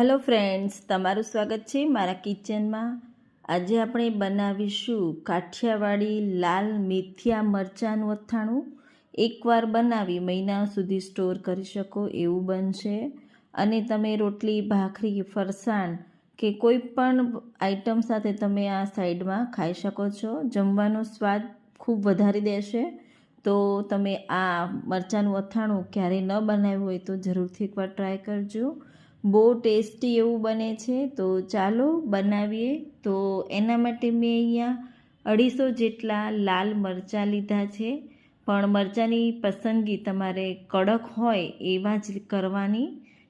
Hello friends તમારું સ્વાગત છે મારા કિચનમાં. આજે આપણે બનાવીશું કાઠિયાવાડી લાલ મેથિયા મરચાંનું અથાણું. એકવાર બનાવી મહિના સુધી સ્ટોર કરી શકો, એવું બનશે. અને તમે રોટલી, ભાખરી, ફરસાણ કે કોઈ પણ આઈટમ સાથે તમે આ સાઈડમાં ખાઈ શકો છો. જમવાનો સ્વાદ ખૂબ વધારી દેશે. તો તમે આ મરચાંનું અથાણું ક્યારેય ન બનાવ્યું હોય તો જરૂરથી એકવાર ટ્રાય કરજો. બહુ ટેસ્ટી એવું બને છે. તો ચાલો બનાવીએ. તો એના માટે મેં અહીંયા અઢીસો જેટલા લાલ મરચાં લીધા છે. પણ મરચાંની પસંદગી તમારે કડક હોય એવા જ કરવાની,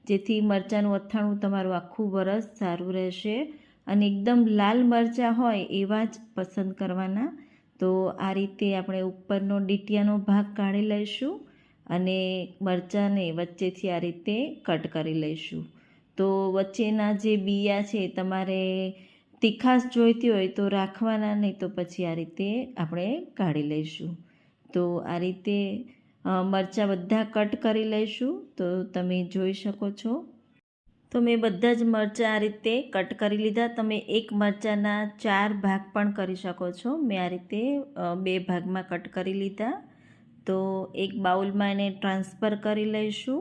જેથી મરચાંનું અથાણું તમારું આખું વરસ સારું રહેશે. અને એકદમ લાલ મરચાં હોય એવા જ પસંદ કરવાના. તો આ રીતે આપણે ઉપરનો ડીટિયાનો ભાગ કાઢી લઈશું અને મરચાંને વચ્ચેથી આ રીતે કટ કરી લઈશું. તો વચ્ચેના જે બિયા છે તમારે તીખાશ જોઈતી હોય તો રાખવાના, નહીં તો પછી આ રીતે આપણે કાઢી લઈશું. તો આ રીતે મરચાં બધા કટ કરી લઈશું. તો તમે જોઈ શકો છો. તો મેં બધા જ મરચાં આ રીતે કટ કરી લીધા. તમે એક મરચાંના ચાર ભાગ પણ કરી શકો છો. મેં આ રીતે બે ભાગમાં કટ કરી લીધા. તો એક બાઉલમાં એને ટ્રાન્સફર કરી લઈશું.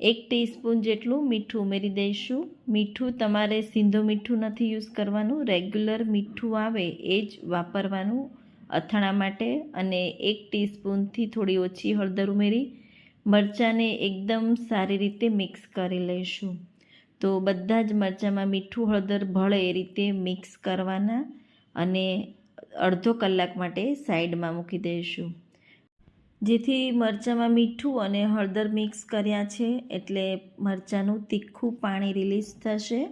એક ટીસ્પૂન જેટલું મીઠું ઉમેરી દઈશું. મીઠું તમારે સિંધો મીઠું નથી યુઝ કરવાનું. રેગ્યુલર મીઠું આવે એ જ વાપરવાનું અથાણા માટે. અને એક ટીસ્પૂનથી થોડી ઓછી હળદર ઉમેરી. મરચાંને એકદમ સારી રીતે મિક્સ કરી લઈશું. તો બધા જ મરચાંમાં મીઠું હળદર ભળે એ રીતે મિક્સ કરવાના. અને અડધો કલાક માટે સાઈડમાં મૂકી દઈશું. જેથી મરચાંમાં મીઠું અને હળદર મિક્સ કર્યા છે એટલે મરચાંનું તીખું પાણી રિલીઝ થશે.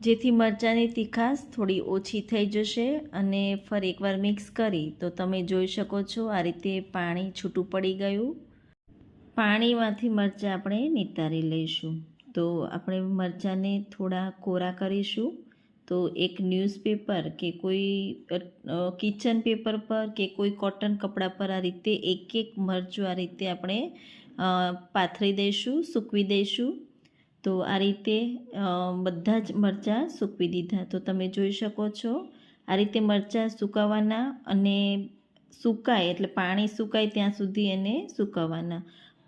જેથી મરચાંની તીખાશ થોડી ઓછી થઈ જશે અને ફરી એકવાર મિક્સ કરી તો તમે જોઈ શકો છો આ રીતે પાણી છૂટું પડી ગયું. પાણીમાંથી મરચાં આપણે નિતારી લઈશું. તો આપણે મરચાંને થોડા કોરા કરીશું. તો એક ન્યૂઝપેપર કે કોઈ કિચન પેપર પર કે કોઈ કોટન કપડાં પર આ રીતે એક એક મરચું આ રીતે આપણે પાથરી દઈશું, સૂકવી દઈશું. તો આ રીતે બધા જ મરચાં સૂકવી દીધા. તો તમે જોઈ શકો છો, આ રીતે મરચાં સુકાવવાના અને સુકાય એટલે પાણી સુકાય ત્યાં સુધી એને સુકવવાના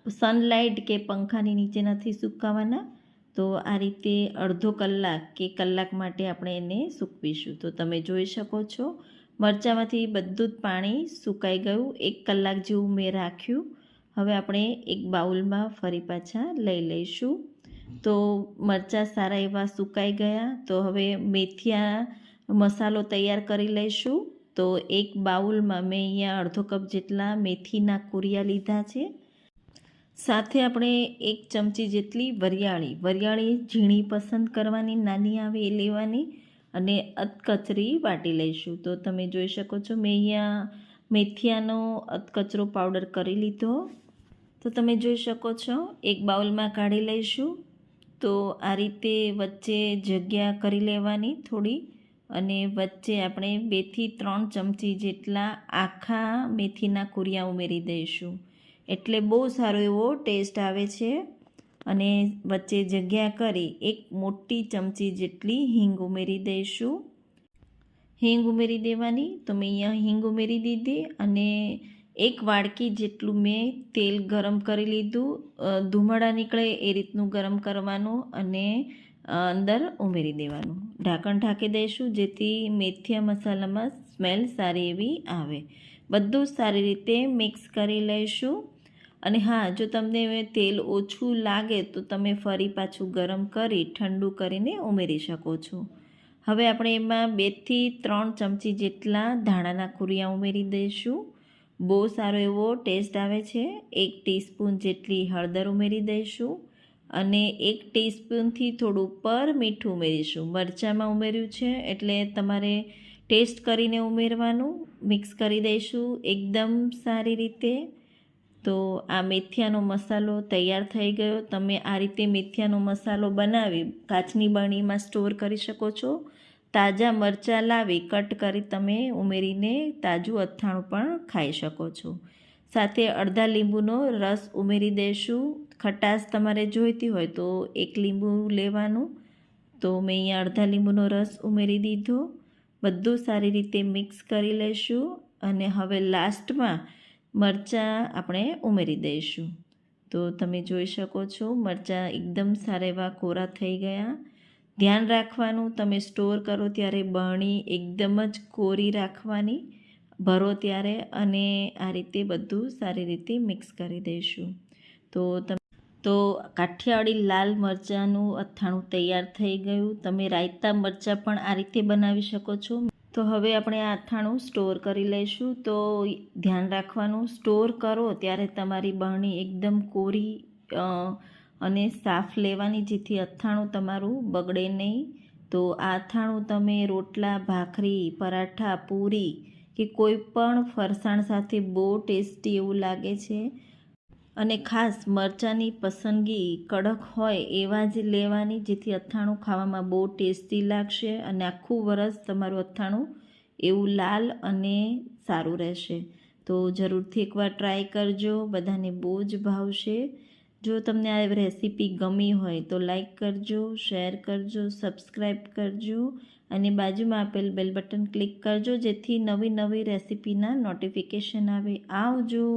સનલાઇટ કે પંખાની નીચે નથી સુકાવવાના તો આ રીતે અડધો કલાક કે કલાક માટે આપણે એને સૂકવીશું. તો તમે જોઈ શકો છો, મરચાંમાંથી બધું જ પાણી સુકાઈ ગયું. એક કલાક જેવું મેં રાખ્યું. હવે આપણે એક બાઉલમાં ફરી પાછા લઈ લઈશું. તો મરચાં સારા એવા સુકાઈ ગયા. તો હવે મેથિયા મસાલો તૈયાર કરી લઈશું. તો એક બાઉલમાં મેં અહીંયા અડધો કપ જેટલા મેથીના કુરિયા લીધા છે. સાથે આપણે એક ચમચી જેટલી વરિયાળી વરિયાળી ઝીણી પસંદ કરવાની, નાની આવે એ લેવાની અને અધકચરી વાટી લઈશું. તો તમે જોઈ શકો છો, મેં અહીંયા મેથિયાનો અધકચરો પાવડર કરી લીધો. તો તમે જોઈ શકો છો, એક બાઉલમાં કાઢી લઈશું. તો આ રીતે વચ્ચે જગ્યા કરી લેવાની થોડી અને વચ્ચે આપણે બેથી ત્રણ ચમચી જેટલા આખા મેથીના કુરિયા ઉમેરી દઈશું. એટલે બહુ સારો એવો ટેસ્ટ આવે છે. અને વચ્ચે જગ્યા કરી એક મોટી ચમચી જેટલી હિંગ ઉમેરી દઈશું. હિંગ ઉમેરી દેવાની તો મેં અહીંયા હિંગ ઉમેરી દીધી અને એક વાડકી જેટલું મેં તેલ ગરમ કરી લીધું. ધુમાડા નીકળે એ રીતનું ગરમ કરવાનું અને અંદર ઉમેરી દેવાનું. ઢાંકણ ઢાંકી દઈશું જેથી મેથિયા મસાલામાં સ્મેલ સારી એવી આવે. બધું સારી રીતે મિક્સ કરી લઈશું. અને હા, જો તમને તેલ ઓછું લાગે તો તમે ફરી પાછું ગરમ કરી ઠંડુ કરીને ઉમેરી શકો છો. હવે આપણે એમાં બેથી ત્રણ ચમચી જેટલા ધાણાના કુરિયા ઉમેરી દઈશું. બહુ સારો એવો ટેસ્ટ આવે છે. એક ટીસ્પૂન જેટલી હળદર ઉમેરી દઈશું અને એક ટીસ્પૂનથી થોડું પર મીઠું ઉમેરીશું. મરચાંમાં ઉમેર્યું છે એટલે તમારે ટેસ્ટ કરીને ઉમેરવાનું. મિક્સ કરી દઈશું. એકદમ સારી રીતે. તો આ મેથિયાનો મસાલો તૈયાર થઈ ગયો. તમે આ રીતે મેથિયાનો મસાલો બનાવી કાચની બરણીમાં સ્ટોર કરી શકો છો. તાજા મરચાં લાવી કટ કરી તમે ઉમેરીને તાજું અથાણું પણ ખાઈ શકો છો. સાથે અડધા લીંબુનો રસ ઉમેરી દઈશું ખટાશ તમારે જોઈતી હોય તો એક લીંબુ લેવાનું. તો મેં અહીંયા અડધા લીંબુનો રસ ઉમેરી દીધો. બધું સારી રીતે મિક્સ કરી લઈશું અને હવે લાસ્ટમાં મરચાં આપણે ઉમેરી દઈશું. તો તમે જોઈ શકો છો, મરચાં એકદમ સારા એવા કોરા થઈ ગયા. ધ્યાન રાખવાનું, તમે સ્ટોર કરો ત્યારે બરણી એકદમ જ કોરી રાખવાની. ભરો ત્યારે અને આ રીતે બધું સારી રીતે મિક્સ કરી દઈશું. તો તમે, તો કાઠિયાવાડી લાલ મરચાંનું અથાણું તૈયાર થઈ ગયું. તમે રાયતા મરચાં પણ આ રીતે બનાવી શકો છો. તો હવે આપણે આ અથાણું સ્ટોર કરી લઈશું. તો ધ્યાન રાખવાનું સ્ટોર કરો ત્યારે તમારી બરણી એકદમ કોરી અને સાફ લેવાની, જેથી અથાણું તમારું બગડે નહીં. તો આ અથાણું તમે રોટલા, ભાખરી, પરાઠા, પૂરી કે કોઈ પણ ફરસાણ સાથે બહુ ટેસ્ટી એવું લાગે છે. અને ખાસ મરચાંની પસંદગી કડક હોય એવા જ લેવાની, જેથી અથાણું ખાવામાં બહુ ટેસ્ટી લાગશે અને આખું વરસ તમારું અથાણું એવું લાલ અને સારું રહેશે. તો જરૂરથી એકવાર ટ્રાય કરજો, બધાને બહુ જ ભાવશે. જો તમને આ રેસીપી ગમી હોય તો લાઈક કરજો શેર કરજો સબસ્ક્રાઈબ કરજો અને બાજુમાં આપેલ બેલ બટન ક્લિક કરજો, જેથી નવી નવી રેસીપીના નોટિફિકેશન આવે. આવજો!